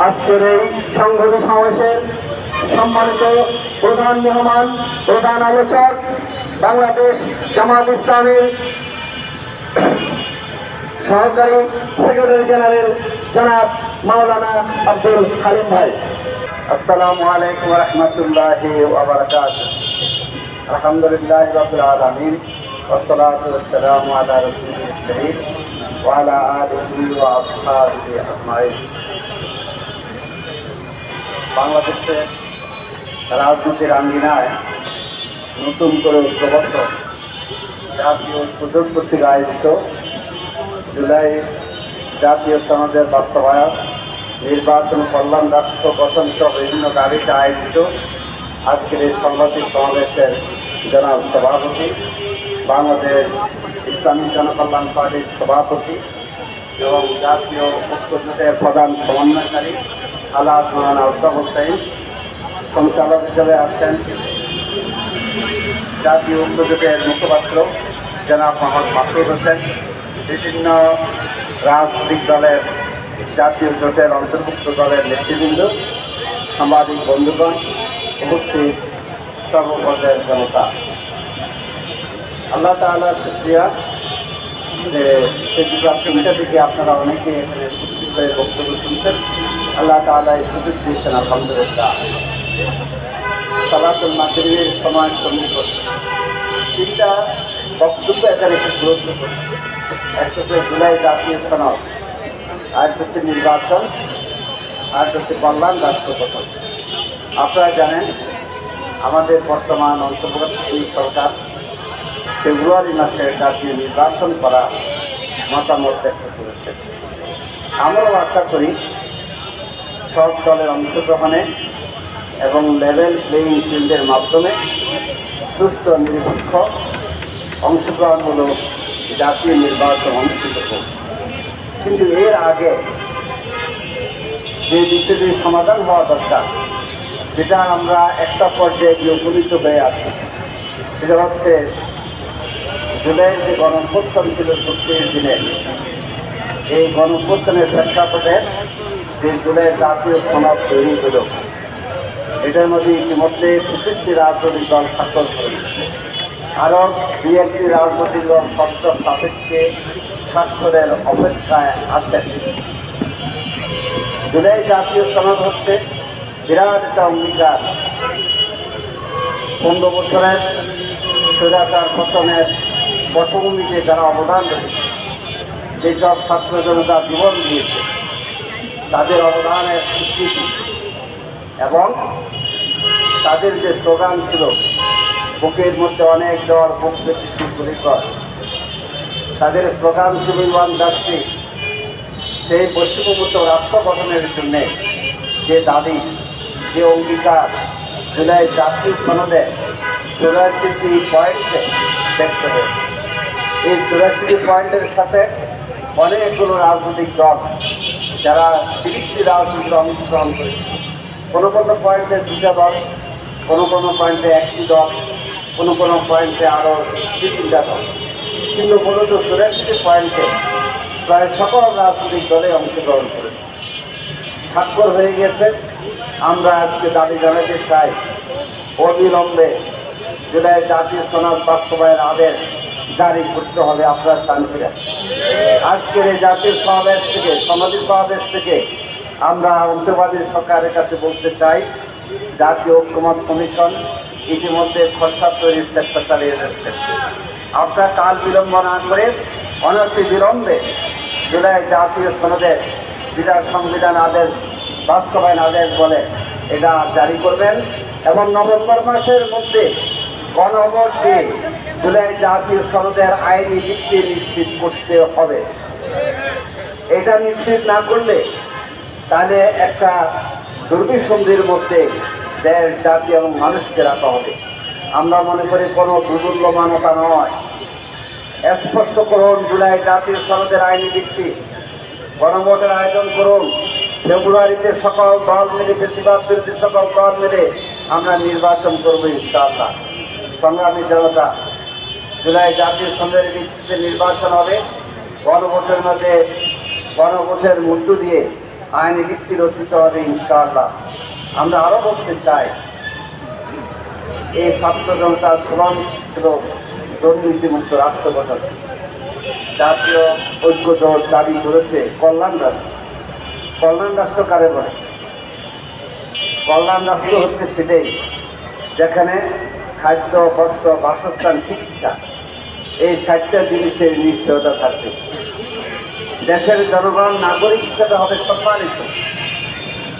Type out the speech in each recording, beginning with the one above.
আজকের এই সংহতি সমাবেশের সম্মানিত প্রধান মেহমান প্রধান আলোচক বাংলাদেশ জামাত ইসলামের সহকারী সেক্রেটারি জেনারেল জনাব মাওলানা আব্দুল হালিম ভাই আসসালামু আলাইকুম রহমতুল্লাহি ওবরাকাত আলহামদুলিল্লাহ রাব্বিল আলামিন والصلاة والسلام على رسوله الكريم وعلى آله وأصحابه أجمعين বাংলাদেশের রাজনীতির আঙ্গিনায় নতুন করে ঐক্যবদ্ধ জাতীয় সুযোগ কর্তৃক আয়োজিত জুলাই জাতীয় সনদের বাস্তবায়ন, নির্বাচন, কল্যাণ, রাষ্ট্র গঠন সহ বিভিন্ন দাবিতে আয়োজিত আজকের এই সাংবাদিক সমাবেশের জনাব সভাপতি, বাংলাদেশ ইসলামী জনকল্যাণ পার্টির সভাপতি এবং জাতীয় ঐক্যজোটের প্রধান সমন্বয়কারী আল্লাহ মৌলানা উদ্দাম হোসেন সঞ্চালক হিসেবে আছেন। জাতীয় ঐক্যজোটের মুখপাত্র জনাব মোহাম্মদ মাসুদ হোসেন। বিভিন্ন রাজনৈতিক দলের জাতীয় জোটের অন্তর্ভুক্ত দলের নেতৃবৃন্দ, সাংবাদিক বন্ধুগণ, উপস্থিত সর্বপর্যায়ের জনতা। আল্লাহ তাআলার শুক্রিয়া যে সেই বিভাগটা থেকে আপনারা অনেকে এখানে উপস্থিত হয়ে বক্তব্য শুনছেন। আল্লাহ তাআলা এই সুযোগ দিয়েছেন, আলহামদুলিল্লাহ। সালাতুল মাগরিবের সময় সম্মুখ তিনটা বক্তব্য এখানে খুব গুরুত্বপূর্ণ একটা হচ্ছে জুলাই জাতীয় সনদ আর হচ্ছে নির্বাচন আর হচ্ছে কল্যাণ রাষ্ট্র গঠন। আপনারা জানেন, আমাদের বর্তমান অন্তর্বর্তী সরকার ফেব্রুয়ারি মাসে জাতীয় নির্বাচন করা মতামত ব্যক্ত করেছে। আমরাও আশা করি সব দলের অংশগ্রহণে এবং লেভেল প্লেয়িং ফিল্ডের মাধ্যমে সুস্থ, নিরপেক্ষ অংশগ্রহণমূলক জাতীয় নির্বাচন অনুষ্ঠিত হোক কিন্তু এর আগে যে বিষয়টি সমাধান হওয়া দরকার যেটা আমরা একটা পর্যায়ে গিয়ে উপনীত হয়ে আছি। সেটা হচ্ছে জুলাইয়ের যে গণঅভ্যুত্থান ছিল সত্যির দিনে এই গণঅভ্যুত্থানের প্রেক্ষাপটে জুলাইয়ের জাতীয় সমাজ তৈরি হল। এটার মধ্যে ইতিমধ্যে প্রতিটি রাজনৈতিক দল স্বাক্ষর করেছে। আরও দুই একটি রাজনৈতিক দল শর্ত সাপেক্ষে স্বাক্ষরের অপেক্ষায় আছেন জুলাই জাতীয় সনদ হচ্ছে, বিরাট একটা অঙ্গীকার। পনেরো বছরের স্বৈরাচার পতনের পটভূমিতে যারা অবদান রেখেছে, যেসব ছাত্র জনতা জীবন দিয়েছে তাদের অবদানের স্বীকৃতি এবং তাদের যে স্লোগান ছিল, বুকের মধ্যে অনেক জ্বর, বুক বেশি পরিকর তাদের স্লোগান ছিল ইউয়ান যাত্রী সেই পশ্চিমবঙ্গ রাষ্ট্র গঠনের জন্য যে দাবি, যে অঙ্গীকার জুলাই জাতীয় সনদে চৌরাশিটি পয়েন্টে দেখতে হবে এই চৌরাশিটি পয়েন্টের সাথে অনেকগুলো রাজনৈতিক দল যারা তিরিশটি রাজনীতির অংশগ্রহণ করেছে কোনো কোনো পয়েন্টে দুটা দল, কোনো কোনো পয়েন্টে একটি দল, কোনো কোনো পয়েন্টে আরও দুই তিনটা দল। কিন্তু মূলত চৌরাশিটি পয়েন্টে প্রায় সকল রাজনৈতিক দলে অংশগ্রহণ করেছে। স্বাক্ষর হয়ে গেছে। আমরা আজকে দাবি জানাতে চাই, অবিলম্বে জেলায় জাতীয় সনদ বাস্তবায়ন আদেশ জারি করতে হবে, আপনার শান্তিরা আজকের এই জাতীয় সমাবেশ থেকে সমাধিক সমাবেশ থেকে আমরা অন্তর্বাদী সরকারের কাছে বলতে চাই, জাতীয় ঐক্যমত কমিশন ইতিমধ্যে খরচা তৈরির চেষ্টা চালিয়ে যাচ্ছে। আপনার কাল বিলম্ব না করে অনতি বিলম্বে জুলাই জাতীয় সনদের যেটা সংবিধান আদেশ, বাস্তবায়ন আদেশ বলে এটা জারি করবেন এবং নভেম্বর মাসের মধ্যে গণভোট দিয়ে জুলাই জাতীয় সনদের আইনি ভিত্তি নিশ্চিত করতে হবে। এটা নিশ্চিত না করলে তাহলে একটা দুর্বিসন্ধির মধ্যে দেশ, জাতি এবং মানুষকে রাখা হবে। আমরা মনে করি কোনো দুর্মূল্যমানতা নয়। স্পষ্ট করুন জুলাই জাতীয় সনদের আইনি ভিত্তি। গণভোটের আয়োজন করুন। ফেব্রুয়ারিতে সকল দল মিলে, বেশিরভাগ বিরোধী সকল দল মিলে আমরা নির্বাচন করব ইনশাআল্লাহ। সংগ্রামী জনতা জুলাই জাতীয় সনদের ভিত্তিতে নির্বাচন হবে। গণভোটের মধ্যে, গণভোটের মধ্য দিয়ে আইনি ভিত্তি রচিত হবে ইনশাআল্লাহ। আমরা আরও বলতে চাই, এই ছাত্র জনতার শ্রম ছিল দুর্নীতিমুক্ত রাষ্ট্র গঠন। জাতীয় ঐক্য দাবি করেছে কল্যাণ রাষ্ট্র। কল্যাণ রাষ্ট্র কারে বলে? কল্যাণ রাষ্ট্র হচ্ছে সেটাই, যেখানে খাদ্য, বস্ত্র, বাসস্থান চিকিৎসা এই চারটা জিনিসের নিশ্চয়তা থাকবে। দেশের জনগণ নাগরিক হিসাবে হবে সম্মানিত।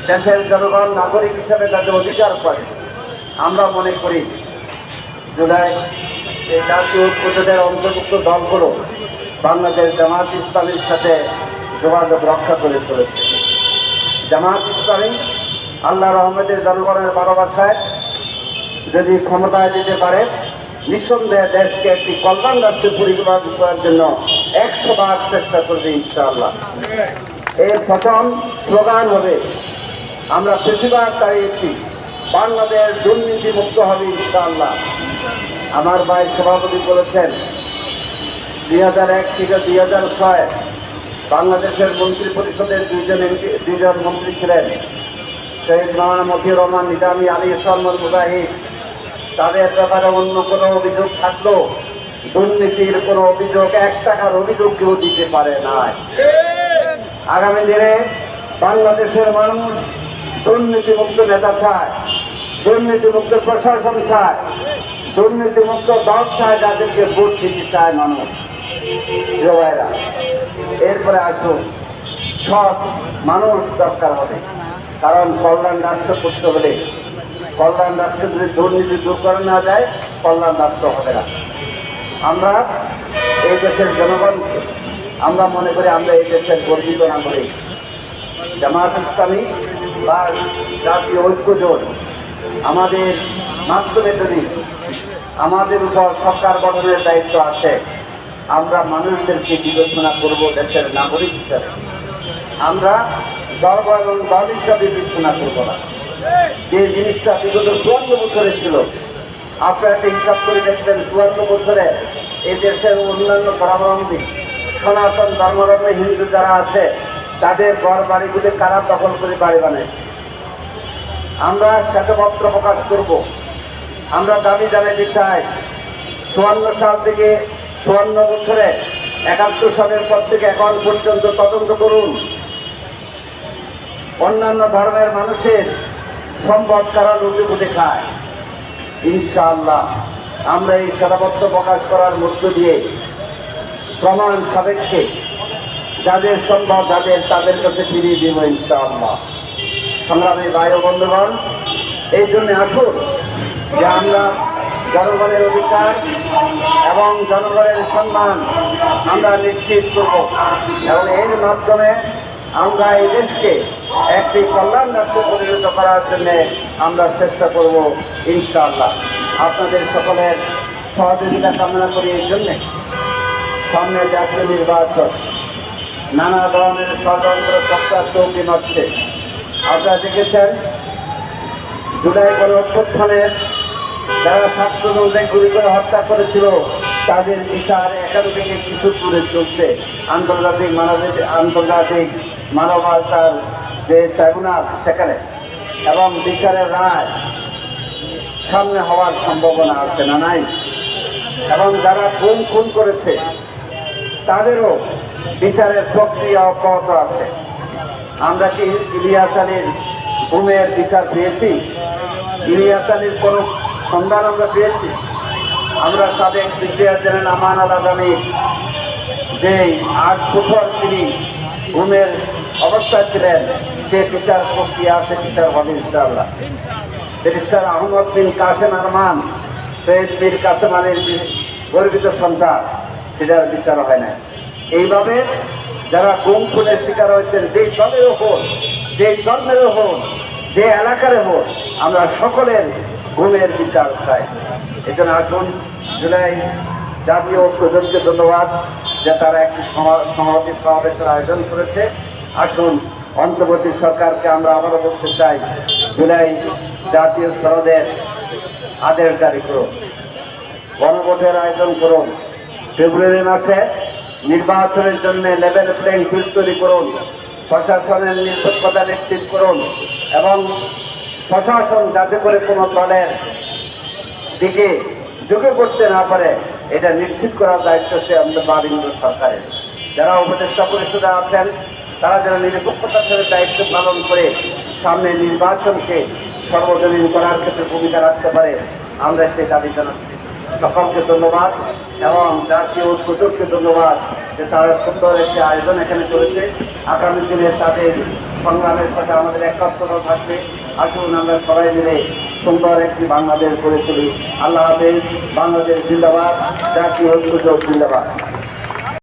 দেশের জনগণ নাগরিক হিসাবে তাদের অধিকার পাবে আমরা মনে করি, জুলাই এই জাতীয় ঐক্যজোটের অন্তর্ভুক্ত দলগুলো বাংলাদেশ জামাত ইসলামের সাথে যোগাযোগ রক্ষা করে চলেছে। জামাত ইসলামী, আল্লাহ রহমদের জনগণের ভালোবাসায় যদি ক্ষমতায় যেতে পারে, নিঃসন্দেহে দেশকে একটি কল্যাণ রাষ্ট্রে পরিচালনা করার জন্য একশো বার চেষ্টা করবে ইনশাআল্লাহ। এর প্রথম স্লোগান হবে, আমরা প্রতিবাদ দাঁড়িয়েছি বাংলাদেশ দুর্নীতি মুক্ত হবে ইনশাআল্লাহ। আমার ভাই সভাপতি বলেছেন, দুই হাজার এক থেকে দুই হাজার ছয় বাংলাদেশের মন্ত্রী পরিষদের দুইজন দুইজন মন্ত্রী ছিলেন। শহীদ মাওলানা মতিউর রহমান, নিজামী আলী, সলমন মুজাহিদ তাদের ব্যাপারে অন্য কোনো অভিযোগ থাকলেও দুর্নীতির কোনো অভিযোগ, এক টাকার অভিযোগ কেউ দিতে পারে নাই। আগামী দিনে বাংলাদেশের মানুষ দুর্নীতিমুক্ত নেতা চায়, দুর্নীতিমুক্ত প্রশাসন চায়, দুর্নীতিমুক্ত দল চায়, যাদেরকে ভোট দিতে চায় মানুষ। এরপরে আসুন সব মানুষ দরকার হবে। কারণ কল্যাণ রাষ্ট্র করতে হলে কল্যাণ রাষ্ট্র যদি দুর্নীতি দূর করে না যায় কল্যাণ রাষ্ট্র হবে না। আমরা এই দেশের জনগণকে, আমরা মনে করি আমরা এই দেশের গর্বিত নাগরিক। জামাত ইসলামী বা জাতীয় ঐক্য জোট, আমাদের মাধ্যমে যদি আমাদের উপর সরকার গঠনের দায়িত্ব আছে। আমরা মানুষদেরকে বিবেচনা করব দেশের নাগরিক হিসাবে। আমরা ধর্ম এবং দল হিসাবে বিবেচনা করব না। যে জিনিসটা বিগত চুয়ান্ন বছরে ছিল, আপনারা একটা হিসাব করে দেখবেন, চুয়ান্ন বছরে এই দেশের অন্যান্য ধর্মাবলম্বী, সনাতন ধর্মাবলম্বী হিন্দু যারা আছে, তাদের ঘর বাড়িগুলি কারা দখল করে বাড়ি বানায়? আমরা শ্বেতপত্র প্রকাশ করব। আমরা দাবি জানাতে চাই, চুয়ান্ন সাল থেকে চুয়ান্ন বছরে, একাত্তর সালের পর থেকে এখন পর্যন্ত তদন্ত করুন। অন্যান্য ধর্মের মানুষের সম্পদ কারা লুটে পুটে খায়? ইনশাআল্লাহ, আমরা এই শ্বেতপত্র প্রকাশ করার মধ্য দিয়ে প্রমাণ সাপেক্ষে যাদের সম্ভব যাদের, তাদের কাছে ফিরিয়ে দিব ইনশাআল্লাহ। সংগ্রামী ও বন্ধুগণ, এই জন্য আসুন যে আমরা জনগণের অধিকার এবং জনগণের সম্মান আমরা নিশ্চিত করব। এবং এর মাধ্যমে আমরা এই দেশকে একটি কল্যাণ রাষ্ট্রে পরিণত করার জন্য আমরা চেষ্টা করব, ইনশাআল্লাহ। আপনাদের সকলের সহযোগিতা কামনা করি এই জন্যে। সামনে জাতীয় নির্বাচন। নানা ধরনের ষড়যন্ত্র সপ্তাহ চৌকি মারছে আপনারা দেখেছেন, জুলাই গণ অভ্যুত্থানের যারা ছাত্রদলদের গুলি করে হত্যা করেছিল তাদের বিচার এখান থেকে কিছু দূরে চলছে। আন্তর্জাতিক মানবিক আন্তর্জাতিক মানবাধিকার যে ট্রাইব্যুনাল সেখানে, এবং বিচারের রায় সামনে হওয়ার সম্ভাবনা আছে না নাই? এবং যারা খুন খুন করেছে, তাদেরও বিচারের প্রক্রিয়া অব্যাহত আছে। আমরা কি ইলিয়াস আলীর ঘুমের বিচার পেয়েছি? ইলিয়াস আলীর কোনো সন্ধান আমরা পেয়েছি? আমরা সাবেক ব্রিগেডিয়ার জেনারেল আমান আল আদানি যে আট বছর তিনি ঘুমের অবস্থায় ছিলেন সে বিচার প্রক্রিয়া আছে বিচার হবে ইনশাআল্লাহ। ব্যারিস্টার আহমদ বিন কাসেম আরমান, সৈয়দ বীর কাসেম আলীর গর্বিত সন্তান, সেটার বিচার হয় না এইভাবে যারা গুম খুনের শিকার হয়েছেন যেই দলের হোক যেই ধর্মের হোক যে এলাকার হোক আমরা সকলের গুমের বিচার চাই। এজন্য আসুন। জুলাই জাতীয় ঐক্যজনকে ধন্যবাদ যে তারা একটি সমা- সমাবেশ সমাবেশের আয়োজন করেছে। আসুন, অন্তর্বর্তী সরকারকে আমরা আবারও বলতে চাই, জুলাই জাতীয় স্তরদের আদেশ জারি করুন। গণভোটের আয়োজন করুন। ফেব্রুয়ারি মাসে নির্বাচনের জন্য লেভেল প্লেইং ফিল্ড তৈরি করুন। প্রশাসনের নিরপেক্ষতা নিশ্চিত করুন এবং প্রশাসন যাতে করে কোনো দলের দিকে ঝুঁকে পড়তে না পারে, এটা নিশ্চিত করার দায়িত্ব হচ্ছে আমাদের বাবিন্দ্র সরকারের। যারা উপদেষ্টা পরিষদে আছেন, তারা যেন নিরপেক্ষতার সাথে দায়িত্ব পালন করে সামনে নির্বাচনকে সর্বজনীন করার ক্ষেত্রে ভূমিকা রাখতে পারে, আমরা সেই দাবি সকলকে ধন্যবাদ এবং জাতীয় সুযোগকে ধন্যবাদ যে তারা সুন্দর একটি আয়োজন এখানে করেছে। আগামী দিনে তাদের সংগ্রামের সাথে আমাদের একাত্মতা থাকবে। আসুন আমরা সবাই মিলে সুন্দর একটি বাংলাদেশ গড়ে তুলি। আল্লাহ হাফেজ বাংলাদেশ জিন্দাবাদ জাতীয় সুযোগ জিন্দাবাদ।